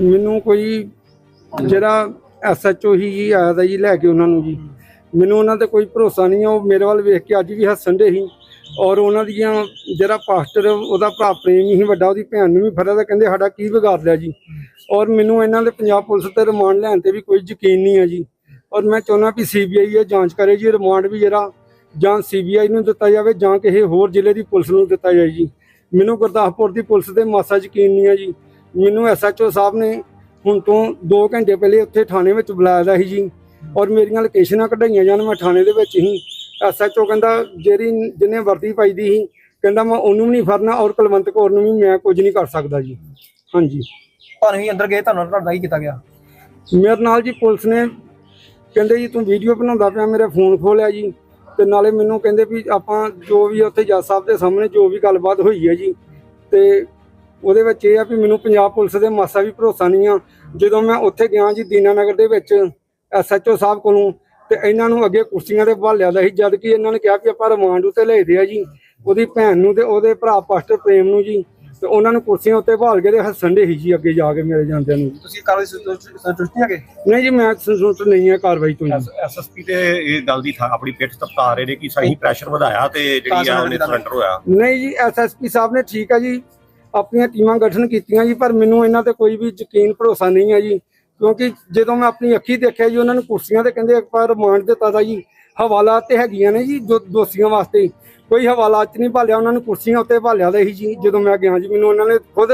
ਮੈਨੂੰ ਕੋਈ ਜਿਹੜਾ ਐਸਐਚਓ ਹੀ ਜੀ ਆਇਆ ਦਾ ਜੀ ਲੈ ਕੇ ਉਹਨਾਂ ਨੂੰ ਜੀ। ਮੈਨੂੰ ਉਹਨਾਂ ਤੇ ਕੋਈ ਭਰੋਸਾ ਨਹੀਂ ਆ, ਉਹ ਮੇਰੇ ਵੱਲ ਵੇਖ ਕੇ ਅੱਜ ਵੀ ਹੱਸਣ ਦੇ ਸੀ। ਔਰ ਉਹਨਾਂ ਦੀਆਂ ਜਿਹੜਾ ਪਾਸਟਰ, ਉਹਦਾ ਭਰਾ ਪ੍ਰੇਮ ਹੀ ਵੱਡਾ, ਉਹਦੀ ਭੈਣ ਨੂੰ ਵੀ ਫੜਿਆ ਤਾਂ ਕਹਿੰਦੇ ਸਾਡਾ ਕੀ ਵਿਗਾੜ ਲਿਆ ਜੀ। ਔਰ ਮੈਨੂੰ ਇਹਨਾਂ ਦੇ ਪੰਜਾਬ ਪੁਲਿਸ ਤੇ ਰਿਮਾਂਡ ਲੈਣ ਤੇ ਵੀ ਕੋਈ ਯਕੀਨ ਨਹੀਂ ਹੈ ਜੀ। ਔਰ ਮੈਂ ਚਾਹੁੰਦਾ ਵੀ ਸੀਬੀਆਈ ਇਹ ਜਾਂਚ ਕਰੇ ਜੀ, ਰਿਮਾਂਡ ਵੀ ਜਿਹੜਾ, ਜਾਂ ਸੀਬੀਆਈ ਨੂੰ ਦਿੱਤਾ ਜਾਵੇ, ਜਾਂ ਕਿਸੇ ਹੋਰ ਜ਼ਿਲ੍ਹੇ ਦੀ ਪੁਲਿਸ ਨੂੰ ਦਿੱਤਾ ਜਾਏ ਜੀ। ਮੈਨੂੰ ਗੁਰਦਾਸਪੁਰ ਦੀ ਪੁਲਿਸ ਤੇ ਮਾਸਾ ਯਕੀਨ ਨਹੀਂ ਹੈ ਜੀ। ਮੈਨੂੰ ਐਸਐਚਓ ਸਾਹਿਬ ਨੇ ਹੁਣ ਤੋਂ 2 ਘੰਟੇ ਪਹਿਲੇ ਉੱਥੇ ਥਾਣੇ ਵਿੱਚ ਬੁਲਾਇਆ ਦਾ ਸੀ ਜੀ। ਔਰ ਮੇਰੀਆਂ ਲੋਕੇਸ਼ਨਾਂ ਕਢਾਈਆਂ ਜਾਣ ਮੈਂ ਥਾਣੇ ਦੇ ਵਿੱਚ ਹੀ ਐਸਐਚਓ ਕਹਿੰਦਾ ਜਿਹੜੀ ਜਿਹਨੇ ਵਰਦੀ ਪਾਈ ਦੀ ਸੀ ਕਹਿੰਦਾ ਮੈਂ ਉਹਨੂੰ ਵੀ ਨਹੀਂ ਫੜਨਾ ਔਰ ਕੁਲਵੰਤ ਕੌਰ ਨੂੰ ਵੀ ਮੈਂ ਕੁਝ ਨਹੀਂ ਕਰ ਸਕਦਾ ਜੀ। ਹਾਂਜੀ। ਤੁਹਾਨੂੰ ਹੀ ਅੰਦਰ ਗਏ ਤੁਹਾਨੂੰ ਤੁਹਾਡਾ ਹੀ ਕੀਤਾ ਗਿਆ। ਮੇਰੇ ਨਾਲ ਜੀ ਪੁਲਿਸ ਨੇ ਕਹਿੰਦੇ ਜੀ ਤੂੰ ਵੀਡੀਓ ਬਣਾਉਂਦਾ ਪਿਆ ਮੇਰੇ ਫੋਨ ਖੋਲਿਆ ਜੀ। ਤੇ ਨਾਲੇ ਮੈਨੂੰ ਕਹਿੰਦੇ ਵੀ ਆਪਾਂ ਜੋ ਵੀ ਉੱਥੇ ਜੱਜ ਸਾਹਿਬ ਦੇ ਸਾਹਮਣੇ ਜੋ ਵੀ ਗੱਲਬਾਤ ਹੋਈ ਹੈ ਜੀ ਤੇ ਉਹਦੇ ਵਿੱਚ ਇਹ ਆ ਵੀ ਮੈਨੂੰ ਪੰਜਾਬ ਪੁਲਿਸ ਦੇ ਮਾਸਾ ਵੀ ਭਰੋਸਾ ਨਹੀਂ ਆ। ਜਦੋਂ ਮੈਂ ਉੱਥੇ ਗਿਆ ਜੀ ਦੀਨਾਨਗਰ ਦੇ ਵਿੱਚ ਐਸਐਚਓ ਸਾਹਿਬ ਕੋਲੋਂ ਤੇ ਇਹਨਾਂ ਨੂੰ ਅੱਗੇ ਕੁਰਸੀਆਂ ਤੇ ਬਹਾਲਿਆ ਦਾ ਸੀ ਜਦ ਕਿ ਇਹਨਾਂ ਨੇ ਕਿਹਾ ਵੀ ਆਪਾਂ ਰਿਮਾਂਡ ਉੱਤੇ ਲਏਦੇ ਆ ਜੀ। ਉਹਦੀ ਭੈਣ ਨੂੰ ਤੇ ਉਹਦੇ ਭਰਾ ਪਾਸਟਰ ਪ੍ਰੇਮ ਨੂੰ ਜੀ ਤੇ ਉਹਨਾਂ ਨੂੰ ਕੁਰਸੀਆਂ ਉੱਤੇ ਬਹਾਲ ਕੇ ਤੇ ਹੱਸਣ ਦੇ ਸੀ ਜੀ ਅੱਗੇ ਜਾ ਕੇ ਮੇਰੇ ਜਾਂਦਿਆਂ ਨੂੰ। ਤੁਸੀਂ ਕਾਰਵਾਈ ਸੰਤੁਸ਼ਟ ਨਹੀਂ ਹੈਗੇ? ਨਹੀਂ ਜੀ ਮੈਂ ਸੰਤੁਸ਼ਟ ਨਹੀਂ ਹੈ ਕਾਰਵਾਈ ਤੋਂ ਜੀ। ਐਸਐਸਪੀ ਤੇ ਇਹ ਗੱਲ ਦੀ ਥਾਂ ਆਪਣੀ ਪਿੱਠ ਤਪਕਾ ਰਹੇ ਨੇ ਕਿ ਸਹੀ ਪ੍ਰੈਸ਼ਰ ਵਧਾਇਆ ਤੇ ਜਿਹੜੀ ਆ ਉਹਨੇ ਸਰੈਂਡਰ ਹੋਇਆ। ਨਹੀਂ ਜੀ ਐਸਐਸਪੀ ਸਾਹਿਬ ਨੇ ਠੀਕ ਹੈ ਜੀ। ਆਪਣੀਆਂ ਟੀਮਾਂ ਗਠਨ ਕੀਤੀਆਂ ਜੀ, ਪਰ ਮੈਨੂੰ ਇਹਨਾਂ ਤੇ ਕੋਈ ਵੀ ਯਕੀਨ ਭਰੋਸਾ ਨਹੀਂ ਹੈ ਜੀ। ਕਿਉਂਕਿ ਜਦੋਂ ਮੈਂ ਆਪਣੀ ਅੱਖੀ ਦੇਖਿਆ ਜੀ, ਉਹਨਾਂ ਨੂੰ ਕੁਰਸੀਆਂ ਤੇ ਕਹਿੰਦੇ ਇੱਕ ਵਾਰ ਰਿਮਾਂਡ ਦਿੱਤਾ ਦਾ ਜੀ। ਹਵਾਲਾਤ ਤੇ ਹੈਗੀਆਂ ਨੇ ਜੀ ਦੋ- ਦੋਸ਼ੀਆਂ ਵਾਸਤੇ। ਕੋਈ ਹਵਾਲਾਤ 'ਚ ਨਹੀਂ ਭਾਲਿਆ, ਉਹਨਾਂ ਨੂੰ ਕੁਰਸੀਆਂ ਉੱਤੇ ਭਾਲਿਆ ਦਾ ਹੀ ਜੀ, ਜਦੋਂ ਮੈਂ ਗਿਆ ਜੀ, ਮੈਨੂੰ ਉਹਨਾਂ ਨੇ ਖੁਦ